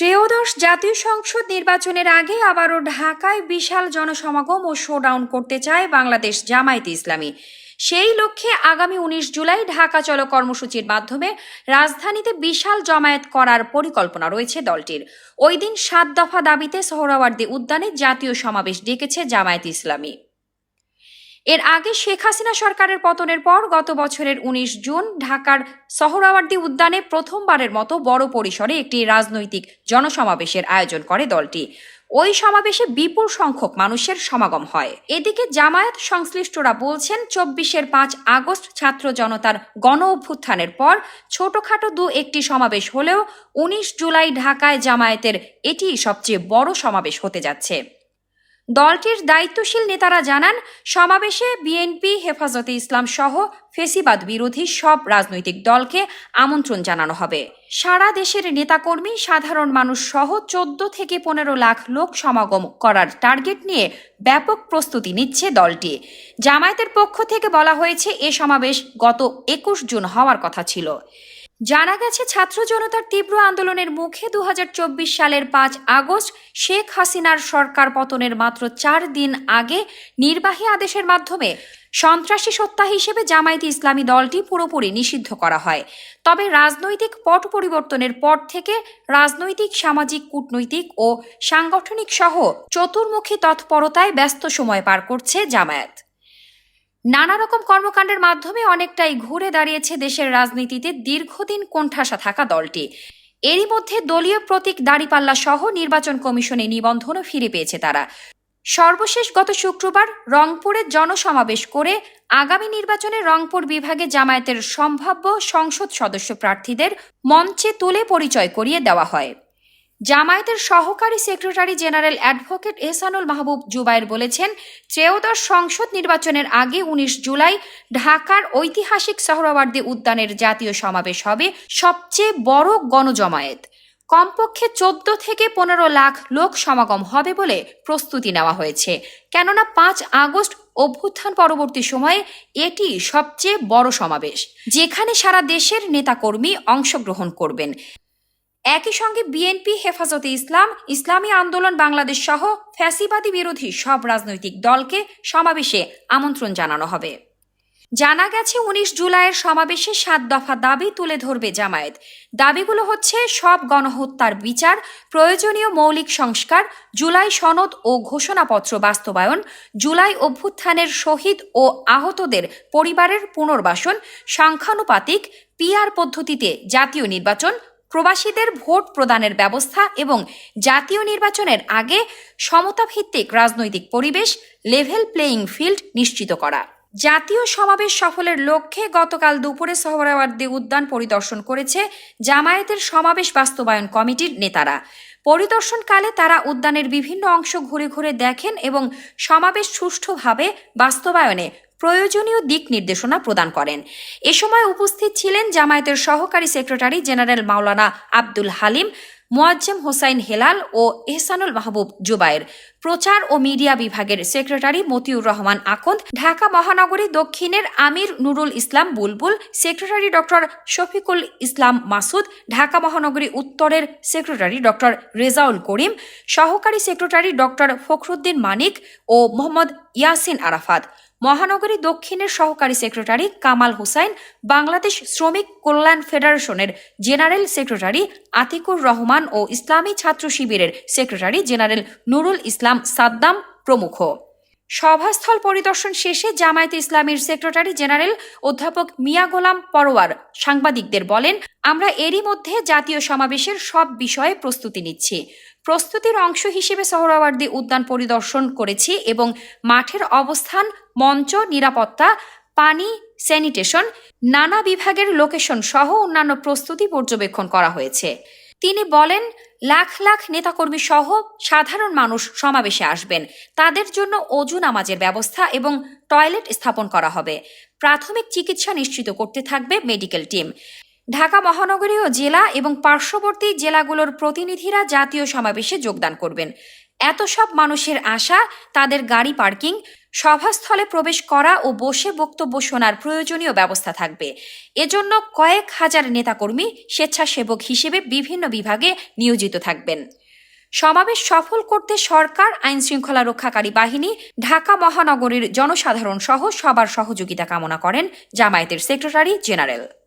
ত্রয়োদশ জাতীয় সংসদ নির্বাচনের আগে আবারও ঢাকায় বিশাল জনসমাগম ও শোডাউন করতে চায় বাংলাদেশ জামায়াতে ইসলামী। সেই লক্ষ্যে আগামী উনিশ জুলাই ঢাকা চলো কর্মসূচির মাধ্যমে রাজধানীতে বিশাল জমায়েত করার পরিকল্পনা রয়েছে দলটির। ওই দিন সাত দফা দাবিতে সোহরাওয়ার্দী উদ্যানে জাতীয় সমাবেশ ডেকেছে জামায়াত ইসলামী। এর আগে শেখ হাসিনা সরকারের পতনের পর গত বছরের উনিশ জুন ঢাকার সহরাওয়ার্দী উদ্যানে প্রথমবারের মতো বড় পরিসরে একটি রাজনৈতিক জনসমাবেশের আয়োজন করে দলটি। ওই সমাবেশে বিপুল সংখ্যক মানুষের সমাগম হয়। এদিকে জামায়াত সংশ্লিষ্টরা বলছেন, চব্বিশের পাঁচ আগস্ট ছাত্র জনতার গণ অভ্যুত্থানের পর ছোটখাটো দু একটি সমাবেশ হলেও উনিশ জুলাই ঢাকায় জামায়াতের এটি সবচেয়ে বড় সমাবেশ হতে যাচ্ছে। দলটির দায়িত্বশীল নেতারা জানান, সমাবেশে বিএনপি, হেফাজতে ইসলাম সহ ফেসিবাদ বিরোধী সব রাজনৈতিক দলকে আমন্ত্রণ জানানো হবে। সারা দেশের নেতাকর্মী, সাধারণ মানুষ সহ চোদ্দ থেকে পনেরো লাখ লোক সমাগম করার টার্গেট নিয়ে ব্যাপক প্রস্তুতি নিচ্ছে দলটি। জামায়াতের পক্ষ থেকে বলা হয়েছে, এ সমাবেশ গত একুশ জুন হওয়ার কথা ছিল। জানা গেছে, ছাত্র জনতার তীব্র আন্দোলনের মুখে দু হাজার চব্বিশ সালের পাঁচ আগস্ট শেখ হাসিনার সরকার পতনের মাত্র চার দিন আগে নির্বাহী আদেশের মাধ্যমে সন্ত্রাসী সত্তা হিসেবে জামায়াতে ইসলামী দলটি পুরোপুরি নিষিদ্ধ করা হয়। তবে রাজনৈতিক পট পরিবর্তনের পর থেকে রাজনৈতিক, সামাজিক, কূটনৈতিক ও সাংগঠনিক সহ চতুর্মুখী তৎপরতায় ব্যস্ত সময় পার করছে জামায়াত। নানা রকম কর্মকাণ্ডের মাধ্যমে অনেকটাই ঘুরে দাঁড়িয়েছে দেশের রাজনীতিতে দীর্ঘদিন কোণঠাসা থাকা দলটি। এরই মধ্যে দলীয় প্রতীক দাড়িপাল্লা সহ নির্বাচন কমিশনে নিবন্ধনও ফিরে পেয়েছে তারা। সর্বশেষ গত শুক্রবার রংপুরে জনসমাবেশ করে আগামী নির্বাচনে রংপুর বিভাগে জামায়াতের সম্ভাব্য সংসদ সদস্য প্রার্থীদের মঞ্চে তুলে পরিচয় করিয়ে দেওয়া হয়। জামায়াতের সহকারী secretary general advocate Ehsanul Mahbub Zubair বলেছেন, ত্রয়োদশ সংসদ নির্বাচনের আগে উনিশ জুলাই ঢাকার ঐতিহাসিক সোহরাওয়ার্দী উদ্যানের জাতীয় সমাবেশ হবে সবচেয়ে বড় গণজমায়েত। কমপক্ষে চোদ্দ থেকে পনেরো লাখ লোক সমাগম হবে বলে প্রস্তুতি নেওয়া হয়েছে। কেননা পাঁচ আগস্ট অভ্যুত্থান পরবর্তী সময়ে এটি সবচেয়ে বড় সমাবেশ, যেখানে সারা দেশের নেতাকর্মী অংশগ্রহণ করবেন। একই সঙ্গে বিএনপি হেফাজতে ইসলাম, ইসলামী আন্দোলন, বাংলাদেশ সহ ফ্যাসিবাদী বিরোধী সব রাজনৈতিক দলকে সমাবেশে আমন্ত্রণ জানানো হবে। জানা গেছে, উনিশ জুলাইয়ের সমাবেশে সাত দফা দাবি তুলে ধরবে জামায়াত। দাবিগুলো হচ্ছে, সব গণহত্যার বিচার, প্রয়োজনীয় মৌলিক সংস্কার, জুলাই সনদ ও ঘোষণাপত্র বাস্তবায়ন, জুলাই অভ্যুত্থানের শহীদ ও আহতদের পরিবারের পুনর্বাসন, সংখ্যানুপাতিক পিআর পদ্ধতিতে জাতীয় নির্বাচন প্রবাসীদের ভোট প্রদানের ব্যবস্থা এবং জাতীয় নির্বাচনের আগে সমতাভিত্তিক রাজনৈতিক পরিবেশ লেভেল প্লেয়িং ফিল্ড নিশ্চিত করা। জাতীয় সমাবেশ সফলের লক্ষ্যে গতকাল দুপুরে সোহরাওয়ার্দী উদ্যান পরিদর্শন করেছে জামায়াতের সমাবেশ বাস্তবায়ন কমিটির নেতারা। পরিদর্শনকালে তারা উদ্যানের বিভিন্ন অংশ ঘুরে ঘুরে দেখেন এবং সমাবেশ সুষ্ঠুভাবে বাস্তবায়নে প্রয়োজনীয় দিক নির্দেশনা প্রদান করেন। এ সময় উপস্থিত ছিলেন জামায়াতের সহকারী সেক্রেটারি জেনারেল মাওলানা আব্দুল হালিম, মোয়াজ্জেম হোসাইন হেলাল ও এহসানুল মাহবুব জুবায়ের। প্রচার ও মিডিয়া বিভাগের সেক্রেটারি মতিউর রহমান আকন্দ, ঢাকা মহানগরী দক্ষিণের আমির নুরুল ইসলাম বুলবুল, সেক্রেটারি ডক্টর শফিকুল ইসলাম মাসুদ, ঢাকা মহানগরী উত্তরের সেক্রেটারি ডক্টর রেজাউল করিম, সহকারী সেক্রেটারি ডক্টর ফখরুদ্দিন মানিক ও মোহাম্মদ ইয়াসিন আরাফাত। মহানগরী দক্ষিণের সহকারী সেক্রেটারি কামাল হুসাইন, বাংলাদেশ শ্রমিক কল্যাণ ফেডারেশনের জেনারেল সেক্রেটারি আতিকুর রহমান ও ইসলামী ছাত্র শিবিরের সেক্রেটারি জেনারেল নুরুল ইসলাম সাদ্দাম প্রমুখ। সভাস্থল পরিদর্শন শেষে জামায়াতে ইসলামীর সেক্রেটারি জেনারেল অধ্যাপক মিয়া গোলাম পরোয়ার সাংবাদিকদের বলেন, আমরা এরই মধ্যে জাতীয় সমাবেশের সব বিষয়ে প্রস্তুতি নিচ্ছি। প্রস্তুতির অংশ হিসেবে সোহরাওয়ার্দী উদ্যান পরিদর্শন করেছি এবং মাঠের অবস্থান, মঞ্চ, নিরাপত্তা, পানি, স্যানিটেশন, নানা বিভাগের লোকেশন সহ অন্যান্য প্রস্তুতি পর্যবেক্ষণ করা হয়েছে। তিনি বলেন লাখ লাখ নেতাকর্মী সহ সাধারণ মানুষ সমাবেশে আসবেন। তাদের জন্য অজু নামাজের ব্যবস্থা এবং টয়লেট স্থাপন করা হবে। প্রাথমিক চিকিৎসা নিশ্চিত করতে থাকবে মেডিকেল টিম। ঢাকা মহানগরীয় জেলা এবং পার্শ্ববর্তী জেলাগুলোর প্রতিনিধিরা জাতীয় সমাবেশে যোগদান করবেন। এত সব মানুষের আশা, তাদের গাড়ি পার্কিং, সভাস্থলে প্রবেশ করা ও বসে বক্তব্য শোনার প্রয়োজনীয় ব্যবস্থা থাকবে। এজন্য কয়েক হাজার নেতাকর্মী, স্বেচ্ছাসেবক হিসেবে বিভিন্ন বিভাগে নিয়োজিত থাকবেন। সমাবেশ সফল করতে সরকার আইন শৃঙ্খলা রক্ষাকারী বাহিনী, ঢাকা মহানগরীর জনসাধারণ সহ সবার সহযোগিতা কামনা করেন জামায়াতের সেক্রেটারি জেনারেল।